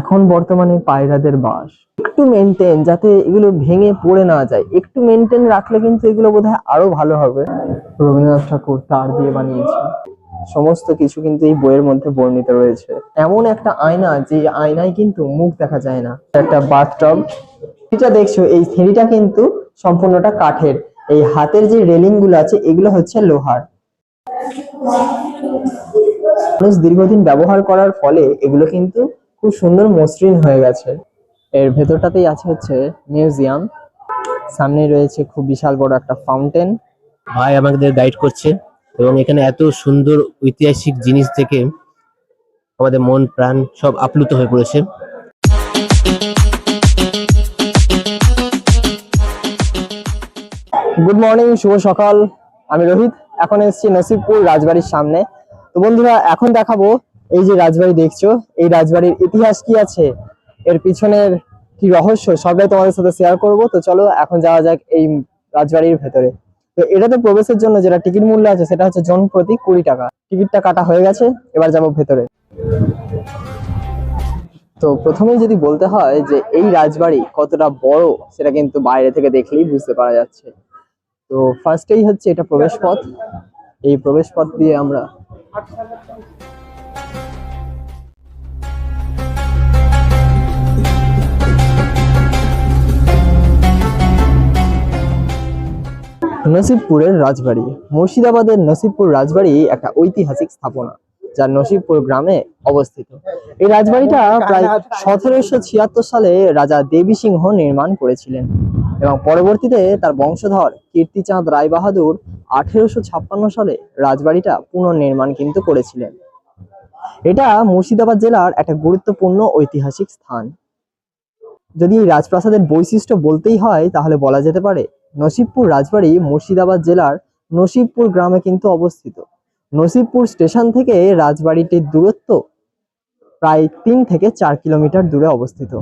এখন বর্তমানে পায়রাদের বাস। একটু মেনটেন যাতে এগুলো ভেঙে পড়ে না যায়। একটু মেনটেন রাখলে কিন্তু এগুলো বোধ হয় আরও ভালো হবে। রবীন্দ্রনাথ ঠাকুর তার দিয়ে বানিয়েছে সমস্ত কিছু কিন্তু এই বইয়ের মধ্যে বর্ণিত রয়েছে। এমন একটা আয়না, যে আয়নায় কিন্তু মুখ দেখা যায় না। একটা বাথটব এটা দেখছ, এই সিঁড়িটা কিন্তু সম্পূর্ণটা কাঠের। এই হাতের যে রেলিংগুলো আছে, এগুলো হচ্ছে লোহার। মানুষ দীর্ঘদিন ব্যবহার করার ফলে এগুলো কিন্তু খুব সুন্দর মসৃণ হয়ে গেছে। এর ভেতরটাতেই আছে হচ্ছে মিউজিয়াম। সামনে রয়েছে খুব বিশাল বড় একটা ফাউন্টেন। ভাই আমাদের গাইড করছে এবং এখানে এত সুন্দর ঐতিহাসিক জিনিস থেকে আমাদের মন প্রাণ সব আপ্লুত হয়ে পড়েছে। গুড মর্নিং শুভ সকাল। আমি রোহিত এখন এসেছি নসিবপুর রাজবাড়ির সামনে। তো বন্ধুরা এখন দেখাবো এই যে রাজবাড়ি দেখছ, এই রাজবাড়ির ইতিহাস কি আছে? এর পিছনের কি রহস্য সবটাই তোমাদের সাথে শেয়ার করব। তো চলো, এখন যাওয়া যাক এই রাজবাড়ির ভেতরে। তো এটাতে প্রবেশের জন্য যেটা টিকিট মূল্য আছে, সেটা হচ্ছে জন প্রতি কুড়ি টাকা। টিকিটটা কাটা হয়ে গেছে, এবার যাব ভেতরে। তো প্রথমেই যদি বলতে হয় যে এই রাজবাড়ি কতটা বড়, সেটা কিন্তু বাইরে থেকে দেখলেই বুঝতে পারা যাচ্ছে। তো ফার্স্টেই হচ্ছে এটা প্রবেশ পথ এই প্রবেশ পথ দিয়ে আমরা নসিবপুরের রাজবাড়ি। মুর্শিদাবাদের নসিবপুর রাজবাড়ি একটা ঐতিহাসিক স্থাপনা, যা নসিবপুর গ্রামে অবস্থিত। এই রাজবাড়িটা প্রায় সতেরোশো ছিয়াত্তর সালে রাজা দেবী সিংহ নির্মাণ করেছিলেন এবং পরবর্তীতে তার বংশধর কীর্তিচাঁদ রায়বাহাদুর আঠেরোশো ছাপ্পান্ন সালে রাজবাড়িটা পুনর্নির্মাণ কিন্তু করেছিলেন। এটা মুর্শিদাবাদ জেলার একটা গুরুত্বপূর্ণ ঐতিহাসিক স্থান। যদি রাজপ্রাসাদের বৈশিষ্ট্য বলতেই হয়, তাহলে বলা যেতে পারে নসিবপুর রাজবাড়ি মুর্শিদাবাদ জেলার নসিবপুর গ্রামে কিন্তু অবস্থিত। নসিবপুর স্টেশন থেকে রাজবাড়িটির দূরত্ব প্রায় তিন থেকে চার কিলোমিটার দূরে অবস্থিত।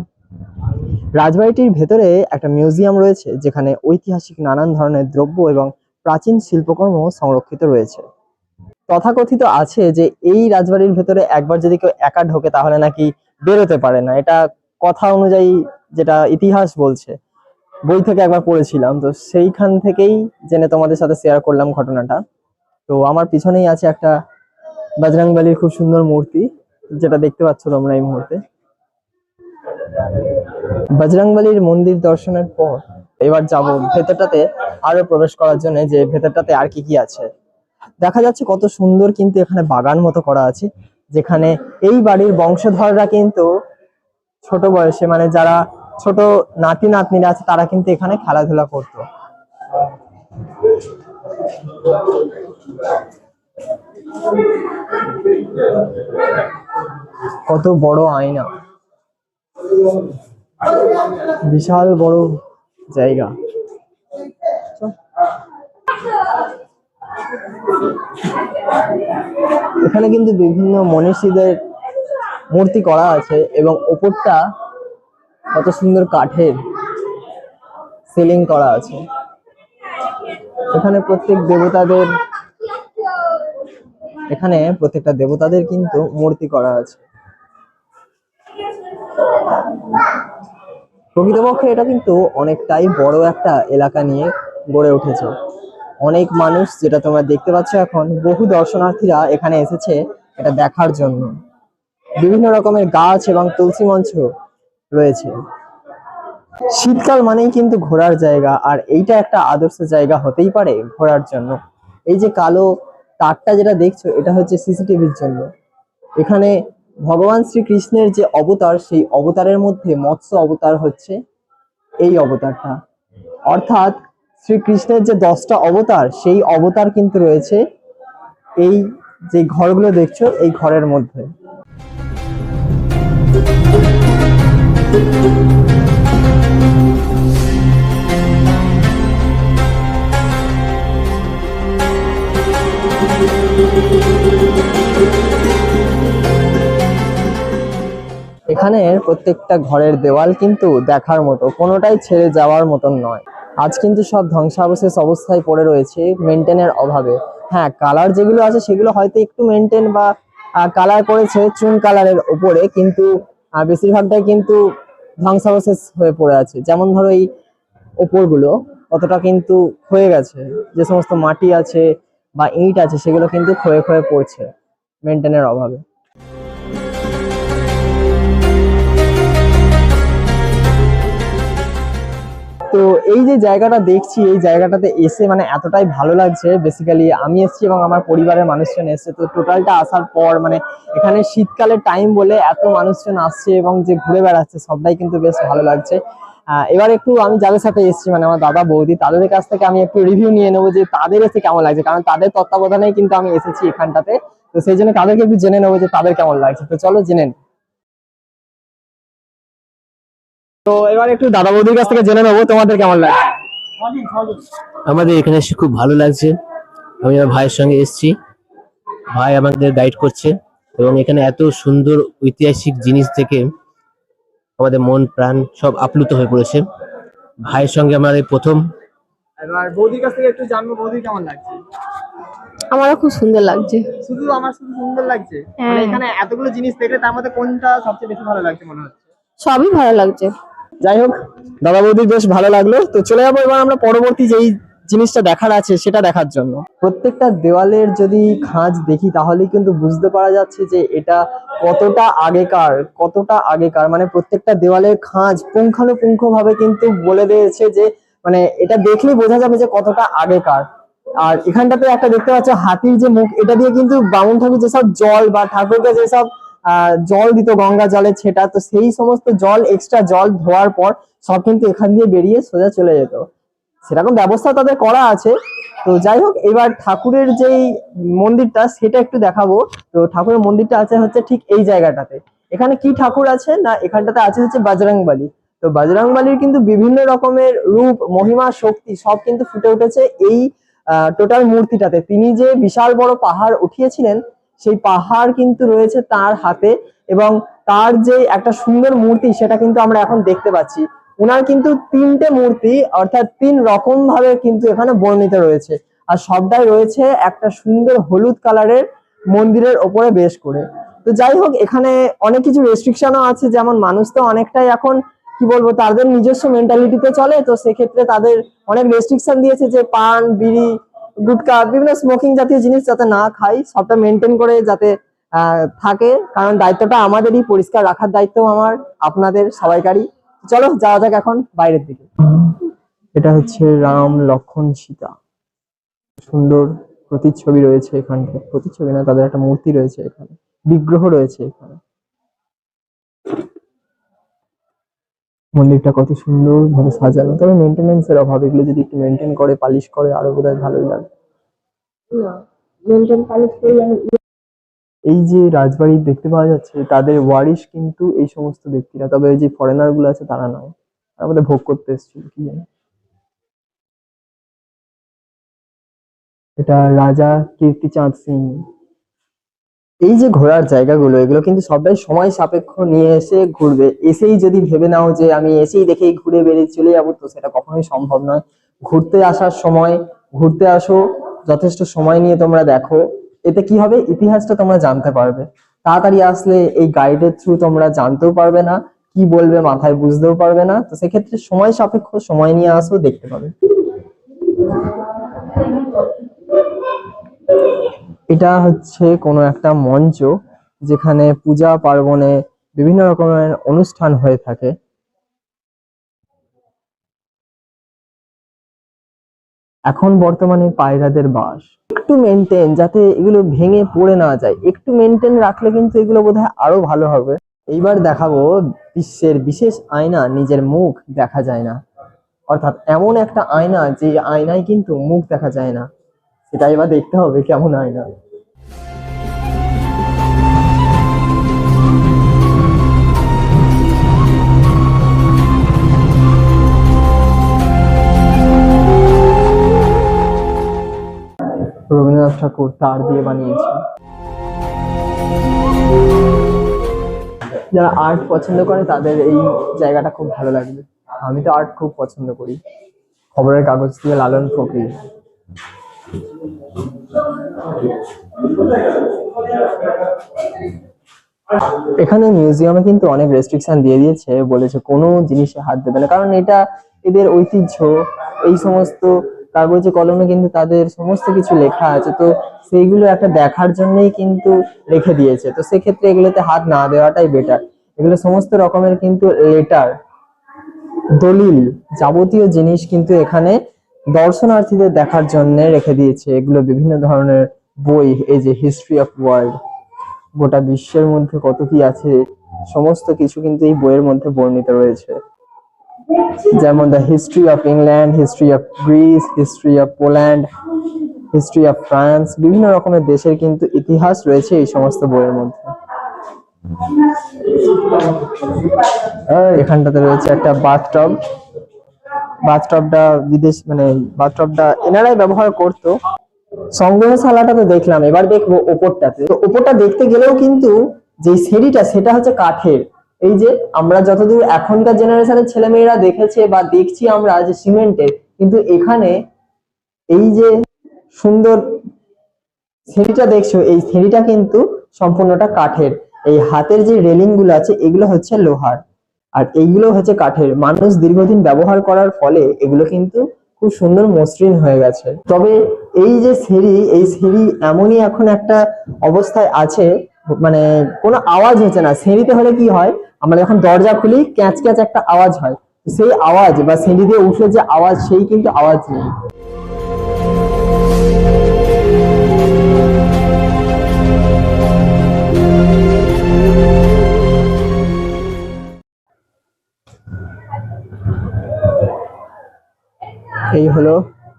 রাজবাড়িটির ভেতরে একটা মিউজিয়াম রয়েছে, যেখানে ঐতিহাসিক নানান ধরনের দ্রব্য এবং প্রাচীন শিল্পকর্ম সংরক্ষিত রয়েছে। তথাকথিত আছে যে এই রাজবাড়ির ভেতরে একবার যদি কেউ একা ঢোকে তাহলে নাকি বেরোতে পারে না। এটা কথা অনুযায়ী যেটা ইতিহাস বলছে, বই থেকে একবার পড়েছিলাম। তো সেইখান থেকেই জেনে তোমাদের সাথে শেয়ার করলাম ঘটনাটা। তো আমার পিছনেই আছে একটা বজরংবলির খুব সুন্দর মূর্তি, যেটা দেখতে পাচ্ছ তোমরা এই মুহূর্তে। বজরংবলির মন্দির দর্শনের পর এবার যাব ভেতরটাতে আরও প্রবেশ করার জন্য যে ভেতরটাতে আর কি কি আছে। দেখা যাচ্ছে কত সুন্দর কিন্তু এখানে বাগান মতো করা আছে, যেখানে এই বাড়ির বংশধররা কিন্তু ছোট বয়সে মানে যারা ছোট নাতি নাতনিরা আছে, তারা কিন্তু এখানে খেলাধুলা করতো। কত বড় আয়না। বিশাল বড় জায়গা। এখানে কিন্তু বিভিন্ন মনীষীদের মূর্তি করা আছে এবং ওপরটা কত সুন্দর কাঠের সিলিং করা আছে। এখানে প্রত্যেক দেবতাদের এখানে প্রত্যেকটা দেবতাদের কিন্তু মূর্তি করা আছে। প্রকৃতপক্ষে এটা কিন্তু অনেকটাই বড় একটা এলাকা নিয়ে গড়ে উঠেছে। অনেক মানুষ যেটা তোমরা দেখতে পাচ্ছ এখন, বহু দর্শনার্থীরা এখানে এসেছে এটা দেখার জন্য। বিভিন্ন রকমের গাছ এবং তুলসী মঞ্চ রয়েছে। শীতকাল মানেই কিন্তু ঘোরার জায়গা, আর এইটা একটা আদর্শ জায়গা হতেই পারে ঘোরার জন্য। এই যে কালো তারটা যেটা দেখছ, এটা হচ্ছে সিসিটিভির জন্য। এখানে ভগবান শ্রীকৃষ্ণের যে অবতার, সেই অবতারের মধ্যে মৎস্য অবতার হচ্ছে এই অবতারটা। অর্থাৎ শ্রীকৃষ্ণের যে দশটা অবতার, সেই অবতার কিন্তু রয়েছে এই যে ঘরগুলো দেখছ, এই ঘরের মধ্যে। এখানে প্রত্যেকটা ঘরের দেওয়াল কিন্তু দেখার মতো, কোনোটাই ছেড়ে যাওয়ার মতন নয়। আজ কিন্তু সব ধ্বংসাবশেষ অবস্থায় পড়ে রয়েছে মেনটেনের অভাবে। হ্যাঁ কালার যেগুলো আছে সেগুলো হয়তো একটু মেনটেন বা কালার করেছে চুন কালারের উপরে, কিন্তু বেশিরভাগটাই কিন্তু ধ্বংসাবশেষ হয়ে পড়ে আছে। যেমন ধরো এই ওপরগুলো, কতটা কিন্তু ক্ষয়ে গেছে। যে সমস্ত মাটি আছে বা ইট আছে সেগুলো কিন্তু ক্ষয়ে ক্ষয়ে পড়ছে মেনটেনের অভাবে। তো এই যে জায়গাটা দেখছি, এই জায়গাটাতে এসে মানে এতটাই ভালো লাগছে। বেসিক্যালি আমি এসেছি এবং আমার পরিবারের মানুষজন এসেছে। তো টোটালটা আসার পর মানে এখানে শীতকালের টাইম বলে এত মানুষজন আসছে এবং যে ঘুরে বেড়াচ্ছে, সবটাই কিন্তু বেশ ভালো লাগছে। এবার একটু আমি যাদের সাথে এসেছি মানে আমার দাদা, বৌদি, তাদের কাছ থেকে আমি একটু রিভিউ নিয়ে নেব যে তাদের এসে কেমন লাগছে। কারণ তাদের তত্ত্বাবধানেই কিন্তু আমি এসেছি এখানটাতে। তো সেই জন্য তাদেরকে একটু জেনে নেব যে তাদের কেমন লাগছে। তো চলো জেনে। তো এবার একটু দাদা বৌদির কাছ থেকে জেনে নেব তোমাদের কেমন লাগছে আমাদের এখানে এসে খুব ভালো লাগছে। আমি আমার ভাইয়ের সঙ্গে এসেছি। ভাই আমাদের গাইড করছে এবং এখানে এত সুন্দর ঐতিহাসিক জিনিস থেকে আমাদের মন প্রাণ সব আপ্লুত হয়ে পড়েছে। ভাইয়ের সঙ্গে আমার এই প্রথম। এবার বৌদির কাছ থেকে একটু জানব বৌদি কেমন লাগছে? আমারও খুব সুন্দর লাগছে। শুধু আমার শুধু সুন্দর লাগছে? হ্যাঁ। মানে এখানে এতগুলো জিনিস দেখলে তার মধ্যে কোনটা সবচেয়ে বেশি ভালো লাগছে মনে হচ্ছে? সবই ভালো লাগছে। যাই হোক, দাদা বৌদির বেশ ভালো লাগল। তো চলে যাব, এবার আমরা পরবর্তী যেই জিনিসটা দেখার আছে, সেটা দেখার জন্য। প্রত্যেকটা দেওয়ালের যদি খাঁজ দেখি, তাহলেই কিন্তু বুঝতে পারা যাচ্ছে যে এটা কতটা আগেকার কতটা আগেকার। মানে প্রত্যেকটা দেওয়ালের খাঁজ পুঙ্খানুপুঙ্খ ভাবে কিন্তু বলে দিয়েছে যে মানে এটা দেখলেই বোঝা যাবে যে কতটা আগেকার। আর এখানটাতে একটা দেখতে পাচ্ছ, হাতির যে মুখ, এটা দিয়ে কিন্তু বামুন ঠাকুর যেসব জল বা ঠাকুরকে যেসব জল দিত, গঙ্গা জলে ছেটা, তো সেই সমস্ত জল এক্সট্রা জল ধোয়ার পর সব কিন্তু এখান দিয়ে বেরিয়ে সোজা চলে যেত। সেরকম ব্যবস্থা তাদের করা আছে। তো যাই হোক, এবার ঠাকুরের যেই মন্দিরটা, সেটা একটু দেখাবো। তো ঠাকুরের মন্দিরটা আছে হচ্ছে ঠিক এই জায়গাটাতে। এখানে কি ঠাকুর আছে না এখানটাতে আছে হচ্ছে বজরংবলী তো বজরংবলীর কিন্তু বিভিন্ন রকমের রূপ, মহিমা, শক্তি সব কিন্তু ফুটে উঠেছে এই টোটাল মূর্তিটাতে। তিনি যে বিশাল বড় পাহাড় উঠিয়েছিলেন সেই পাহাড় কিন্তু রয়েছে তার হাতে এবং তার যে একটা সুন্দর মূর্তি সেটা কিন্তু আমরা এখন দেখতে পাচ্ছি। উনার কিন্তু তিনটে মূর্তি, অর্থাৎ তিন রকম ভাবে কিন্তু এখানে বর্ণিত রয়েছে। আর সবটাই রয়েছে একটা সুন্দর হলুদ কালারের মন্দিরের ওপরে বেশ করে। তো যাই হোক, এখানে অনেক কিছু রেস্ট্রিকশনও আছে, যেমন মানুষ তো অনেকটাই এখন, কি বলব, তাদের নিজস্ব মেন্টালিটিতে চলে, তো সেক্ষেত্রে তাদের অনেক রেস্ট্রিকশন দিয়েছে যে পান, বিড়ি গুটকা বিভিন্ন স্মোকিং জাতীয় জিনিস যাতে না খাই, সবটা মেনটেন করে যাতে থাকে। কারণ দায়িত্বটা আমাদেরই, পরিষ্কার রাখার দায়িত্ব আমার, আপনাদের, সবাইকারই। চলো, যাওয়া যাক এখন বাইরের দিকে। এটা হচ্ছে রাম লক্ষণ সীতা। সুন্দর প্রতিচ্ছবি রয়েছে এখানে। প্রতিচ্ছবি না, তাদের একটা মূর্তি রয়েছে এখানে। বিগ্রহ রয়েছে এখানে। মন্দিরটা কত সুন্দর ভাবে সাজানো। তবে মেনটেনেন্স এর অভাব এগুলো যদি একটু মেনটেন করে পালিশ করে আরও বোধহয় ভালোই লাগে। করলে এই যে রাজবাড়ি দেখতে পাওয়া যাচ্ছে তাদের ওয়ারিশ কিন্তু এই সমস্ত ব্যক্তিরা তবে এই যে ফরেনারগুলো আছে তারা নয়। তারা বোধহয় ভোগ করতে এসেছিল কি জানি। এটা রাজা কীর্তিচাঁদ সিং। এই যে ঘোরার জায়গাগুলো, এগুলো কিন্তু সবটাই সময় সাপেক্ষ নিয়ে এসে ঘুরবে। এসেই যদি ভেবে নাও যে আমি এসেই দেখেই ঘুরে বেরিয়ে চলে যাব, তো সেটা কখনোই সম্ভব নয়। ঘুরতে আসার সময়, ঘুরতে আসো, যথেষ্ট সময় নিয়ে তোমরা দেখো। এতে কি হবে? ইতিহাসটা তোমরা জানতে পারবে। তাড়াতাড়ি আসলে এই গাইডের থ্রু তোমরা জানতেও পারবে না, কি বলবে মাথায় বুঝতেও পারবে না। তো সেক্ষেত্রে সময় সাপেক্ষ সময় নিয়ে আসো, দেখতে পাবে। এটা হচ্ছে কোনো একটা মঞ্চ যেখানে পূজা পার্বণে বিভিন্ন রকমের অনুষ্ঠান হয়ে থাকে। এখন বর্তমানে পায়রাদের বাস। একটু মেনটেন যাতে এগুলো ভেঙে পড়ে না যায়। একটু মেনটেন রাখলে কিন্তু এগুলো বোধহয় আরও ভালো হবে। এইবার দেখাবো বিশ্বের বিশেষ আয়না, নিজের মুখ দেখা যায় না। অর্থাৎ এমন একটা আয়না যে আয়নায় কিন্তু মুখ দেখা যায় না। সেটা এবার দেখতে হবে কেমন হয় না। রবীন্দ্রনাথ ঠাকুর তার দিয়ে বানিয়েছে। যারা আর্ট পছন্দ করে, তাদের এই জায়গাটা খুব ভালো লাগবে। আমি তো আর্ট খুব পছন্দ করি। খবরের কাগজ দিয়ে লালন ফকির এখানে মিউজিয়ামে কিন্তু অনেক রেস্ট্রিকশন দিয়ে দিয়েছে, বলেছে কোনো জিনিসে হাত দেবে না। কারণ এটা এদের ঐতিহ্য, এই সমস্ত কাগজে কলমে কিন্তু তাদের সমস্ত কিছু লেখা আছে। তো সেইগুলো একটা দেখার জন্যই কিন্তু রেখে দিয়েছে। তো সেক্ষেত্রে এগুলোতে হাত না দেওয়াটাই বেটার এগুলো সমস্ত রকমের কিন্তু লেটার দলিল যাবতীয় জিনিস কিন্তু এখানে দর্শনার্থীদের দেখার জন্য রেখে দিয়েছে এগুলো বিভিন্ন ধরনের বই, এই যে হিস্ট্রি অফ ওয়ার্ল্ড গোটা বিশ্বের মধ্যে কত কি আছে, সমস্ত কিছু কিন্তু এই বইয়ের মধ্যে বর্ণিত রয়েছে। যেমন the history of England history of Greece history of Poland history of France বিভিন্ন রকমের দেশের কিন্তু ইতিহাস রয়েছে এই সমস্ত বইয়ের মধ্যে। এখানটাতে রয়েছে একটা বাথটব বাথটবটা বিদেশ মানে বাথটবটা এনারাই ব্যবহার করতো। সংগ্রহশালাটা তো দেখলাম, এবার দেখব ওপরটাতে। তো ওপরটা দেখতে গেলেও কিন্তু যে সিঁড়িটা, সেটা হচ্ছে কাঠের। এই যে আমরা যতদূর এখনকার জেনারেশনের ছেলেমেয়েরা দেখেছে বা দেখছি আমরা যে সিমেন্টের, কিন্তু এখানে এই যে সুন্দর সিঁড়িটা দেখছ, এই সিঁড়িটা কিন্তু সম্পূর্ণটা কাঠের। এই হাতের যে রেলিংগুলো আছে, এগুলো হচ্ছে লোহার। আর এইগুলো হচ্ছে কাঠের। মানুষ দীর্ঘদিন ব্যবহার করার ফলে এগুলো কিন্তু খুব সুন্দর মসৃণ হয়ে গেছে। তবে এই যে সিঁড়ি, এই সিঁড়ি এমনই এখন একটা অবস্থায় আছে মানে কোনো আওয়াজ হচ্ছে না। সিঁড়িতে হলে কি হয়, আমরা যখন দরজা খুলি, ক্যাঁচ ক্যাঁচ একটা আওয়াজ হয়। সেই আওয়াজ বা সিঁড়ি দিয়ে উঠলে যে আওয়াজ, সেই কিন্তু আওয়াজ নেই। এই হলো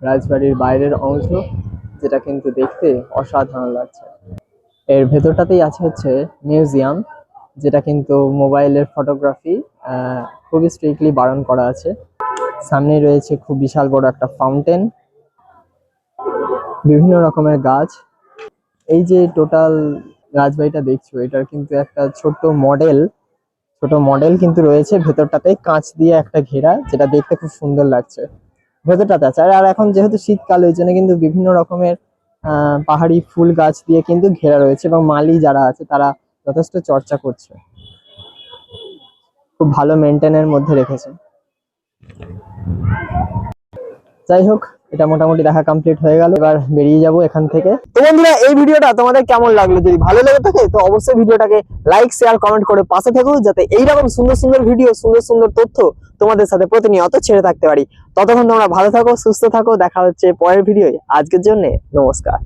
রাজবাড়ির বাইরের অংশ, যেটা কিন্তু দেখতে অসাধারণ লাগছে। এর ভেতরটাতেই আছে হচ্ছে মিউজিয়াম, যেটা কিন্তু মোবাইলের ফটোগ্রাফি খুবই স্ট্রিক্টলি বারণ করা আছে। সামনে রয়েছে খুব বিশাল বড় একটা ফাউন্টেন বিভিন্ন রকমের গাছ। এই যে টোটাল রাজবাড়িটা দেখছ, এটার কিন্তু একটা ছোট্ট মডেল ছোট মডেল কিন্তু রয়েছে। ভেতরটাতে কাঁচ দিয়ে একটা ঘেরা, যেটা দেখতে খুব সুন্দর লাগছে। ভেতরটাতে আছে। আর এখন যেহেতু শীতকাল, ওই জন্য কিন্তু বিভিন্ন রকমের পাহাড়ি ফুল গাছ দিয়ে কিন্তু ঘেরা রয়েছে এবং মালি যারা আছে তারা যথেষ্ট চর্চা করছে। খুব ভালো মেনটেনের মধ্যে রেখেছে। যাই হোক এটা মোটামুটি দেখা কমপ্লিট হয়ে গেল। এবার বেরিয়ে যাব এখান থেকে। তো বন্ধুরা, এই ভিডিওটা তোমাদের কেমন লাগল? যদি ভালো লেগে থাকে, তো অবশ্যই ভিডিওটাকে লাইক শেয়ার কমেন্ট করে পাশে থাকো, যাতে এইরকম সুন্দর সুন্দর ভিডিও সুন্দর সুন্দর তথ্য তোমাদের সাথে প্রতিনিয়ত ছেড়ে থাকতে পারি। ততক্ষণ তোমরা ভালো থাকো, সুস্থ থাকো। দেখা হচ্ছে পরের ভিডিও আজকের জন্য নমস্কার।